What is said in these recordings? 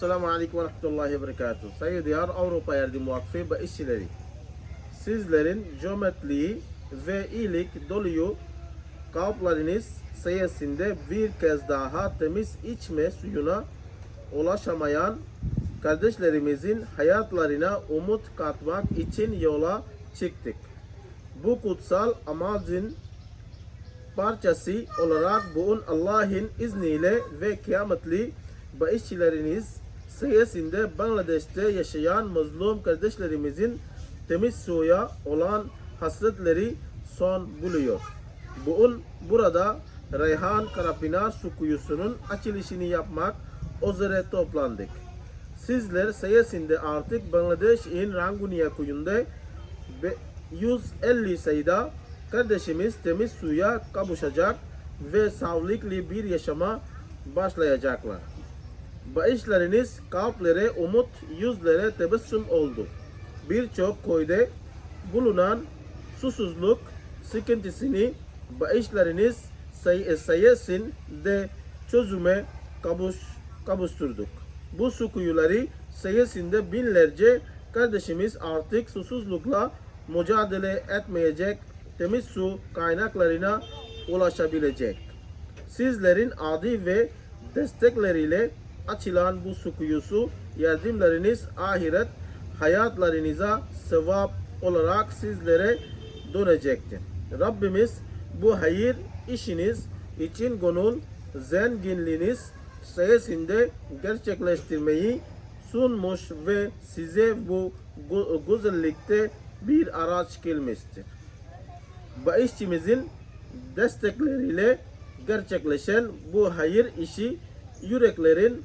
Selamun Aleyküm ve Rahmetullahi ve Berekatuhu. Saygıdeğer Avrupa Yardım Vakfı ve işçileri. Sizlerin cömertliği ve iyilik doluyu kalpleriniz sayesinde bir kez daha temiz içme suyuna ulaşamayan kardeşlerimizin hayatlarına umut katmak için yola çıktık. Bu kutsal amacın parçası olarak bugün Allah'ın izniyle ve kıyametli bağışçileriniz sayesinde Bangladeş'te yaşayan mazlum kardeşlerimizin temiz suya olan hasretleri son buluyor. Bugün burada Reyhan Karapınar Su Kuyusu'nun açılışını yapmak üzere toplandık. Sizler sayesinde artık Bangladeş'in Rangunia kuyunda ve 150 sayıda kardeşimiz temiz suya kavuşacak ve sağlıklı bir yaşama başlayacaklar. Bağışlarınız kalplere umut, yüzlere tebessüm oldu. Birçok köyde bulunan susuzluk sıkıntısını bağışlarınız say sayesinde çözüme kavuş, kavuşturduk. Bu su kuyuları sayesinde binlerce kardeşimiz artık susuzlukla mücadele etmeyecek temiz su kaynaklarına ulaşabilecek. Sizlerin adi ve destekleriyle açılan bu su kuyusu yardımlarınız ahiret hayatlarınıza sevap olarak sizlere dönecektir. Rabbimiz bu hayır işiniz için gönül zenginliğiniz sayesinde gerçekleştirmeyi sunmuş ve size bu güzellikte bir araç kılmıştır. Bağışçımızın destekleriyle gerçekleşen bu hayır işi yüreklerin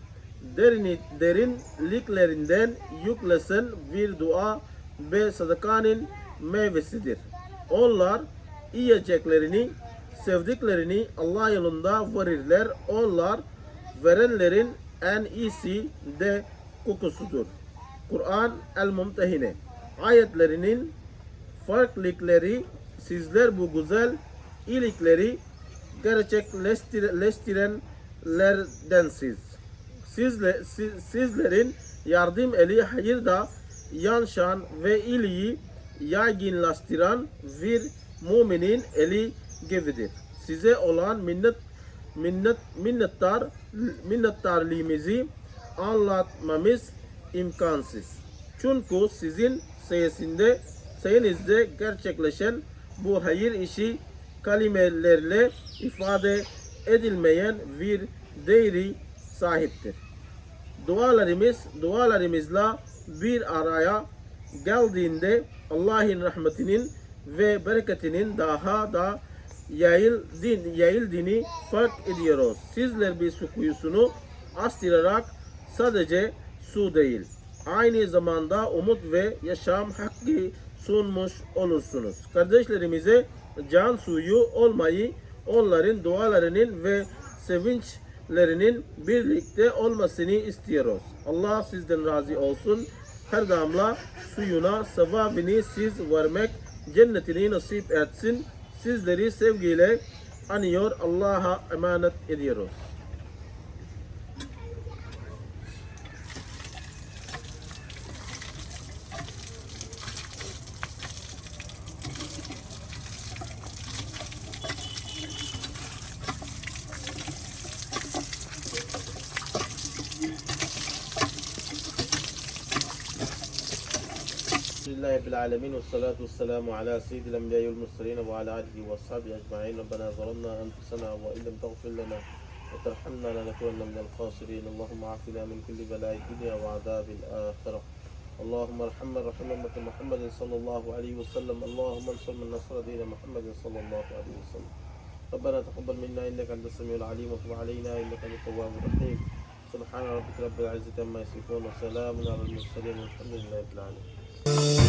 derin, derinliklerinden yüklesen bir dua ve sadakanın meyvesidir. Onlar yiyeceklerini, sevdiklerini Allah yolunda verirler. Onlar verenlerin en iyisi de kokusudur. Kur'an el-Mumtehine ayetlerinin farklılıkları sizler bu güzel iyilikleri gerçekleştirenlerdensiniz. Sizle, siz, sizlerin yardım eli hayırda yanşan ve iyiliği yaygınlaştıran bir müminin eli gibidir. Size olan minnet minnet minnettar minnettarlığımızı anlatmamız imkansız. Çünkü sizin sayesinde sayenizde gerçekleşen bu hayır işi kelimelerle ifade edilmeyen bir değeri sahiptir. Dualarımız dualarımızla bir araya geldiğinde Allah'ın rahmetinin ve bereketinin daha da yayıldığını, yayıldığını fark ediyoruz. Sizler bir su kuyusunu açtırarak sadece su değil, aynı zamanda umut ve yaşam hakkı sunmuş olursunuz. Kardeşlerimize can suyu olmayı, onların dualarının ve sevinçlerinin birlikte olmasını istiyoruz. Allah sizden razı olsun. Her damla suyuna sevabını siz vermek, cennetini nasip etsin. Sizleri sevgiyle anıyor, Allah'a emanet ediyoruz. بسم الله رب العالمين والصلاة والسلام على سيد الأنبياء والمرسلين وعلى آله وأصحابه أجمعين. ربنا ظلمنا أنفسنا وإن لم تغفر لنا وترحمنا لنكونن من الخاسرين. اللهم عافنا من كل بلاء الدنيا وعذاب الآخرة. اللهم ارحمنا رحمة محمد صلى الله عليه وسلم. اللهم انصر من نصر دين محمد صلى الله عليه وسلم. ربنا تقبل منا إنك أنت السميع العليم. وتب علينا إنك أنت التواب الرحيم. سبحان ربك رب العزة عما يصفون وسلام على المرسلين والحمد لله رب العالمين. Thank you.